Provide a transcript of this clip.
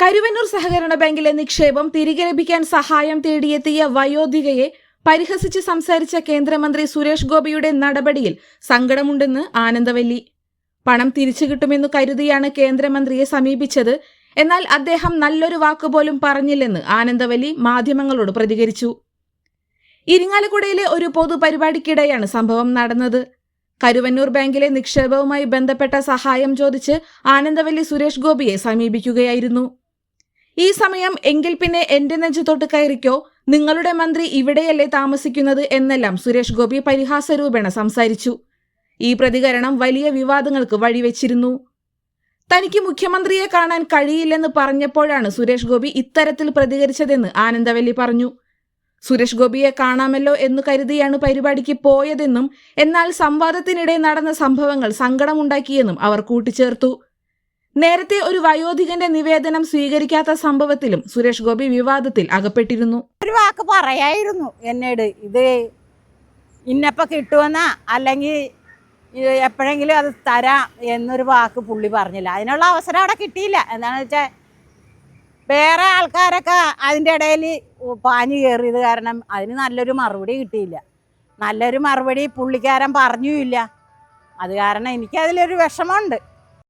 കരുവന്നൂർ സഹകരണ ബാങ്കിലെ നിക്ഷേപം തിരികെ ലഭിക്കാൻ സഹായം തേടിയെത്തിയ വയോധികയെ പരിഹസിച്ച് സംസാരിച്ച കേന്ദ്രമന്ത്രി സുരേഷ് ഗോപിയുടെ നടപടിയിൽ സങ്കടമുണ്ടെന്ന് ആനന്ദവല്ലി. പണം തിരിച്ചു കിട്ടുമെന്നു കരുതിയാണ് കേന്ദ്രമന്ത്രിയെ സമീപിച്ചത്. എന്നാൽ അദ്ദേഹം നല്ലൊരു വാക്കുപോലും പറഞ്ഞില്ലെന്ന് ആനന്ദവല്ലി മാധ്യമങ്ങളോട് പ്രതികരിച്ചു. ഇരിങ്ങാലക്കുടയിലെ ഒരു പൊതുപരിപാടിക്കിടെയാണ് സംഭവം നടന്നത്. കരുവന്നൂർ ബാങ്കിലെ നിക്ഷേപവുമായി ബന്ധപ്പെട്ട സഹായം ചോദിച്ച് ആനന്ദവല്ലി സുരേഷ് ഗോപിയെ സമീപിക്കുകയായിരുന്നു. ഈ സമയം എങ്കിൽ പിന്നെ എന്റെ നെഞ്ചു തൊട്ട് കയറിക്കോ. നിങ്ങളുടെ മന്ത്രി ഇവിടെയല്ലേ താമസിക്കുന്നത് എന്നെല്ലാം സുരേഷ് ഗോപി പരിഹാസരൂപേണ സംസാരിച്ചു. ഈ പ്രതികരണം വലിയ വിവാദങ്ങൾക്ക് വഴിവെച്ചിരുന്നു. തനിക്ക് മുഖ്യമന്ത്രിയെ കാണാൻ കഴിയില്ലെന്ന് പറഞ്ഞപ്പോഴാണ് സുരേഷ് ഗോപി ഇത്തരത്തിൽ പ്രതികരിച്ചതെന്ന് ആനന്ദവല്ലി പറഞ്ഞു. സുരേഷ് ഗോപിയെ കാണാമല്ലോ എന്ന് കരുതിയാണ് പരിപാടിക്ക് പോയതെന്നും എന്നാൽ സംവാദത്തിനിടെ നടന്ന സംഭവങ്ങൾ സങ്കടമുണ്ടാക്കിയെന്നും അവർ കൂട്ടിച്ചേർത്തു. നേരത്തെ ഒരു വയോധികന്റെ നിവേദനം സ്വീകരിക്കാത്ത സംഭവത്തിലും സുരേഷ് ഗോപി വിവാദത്തിൽ അകപ്പെട്ടിരുന്നു. ഒരു വാക്ക് പറയായിരുന്നു എന്നോട്. ഇത് ഇന്നപ്പം കിട്ടുമെന്നാ? അല്ലെങ്കിൽ എപ്പോഴെങ്കിലും അത് തരാം എന്നൊരു വാക്ക് പുള്ളി പറഞ്ഞില്ല. അതിനുള്ള അവസരം അവിടെ കിട്ടിയില്ല. എന്താണെന്ന് വെച്ചാൽ വേറെ ആൾക്കാരൊക്കെ അതിന്റെ ഇടയിൽ പാഞ്ഞു കയറിയത് കാരണം അതിന് നല്ലൊരു മറുപടി കിട്ടിയില്ല. നല്ലൊരു മറുപടി പുള്ളിക്കാരൻ പറഞ്ഞുമില്ല. അത് കാരണം എനിക്കതിലൊരു വിഷമമുണ്ട്.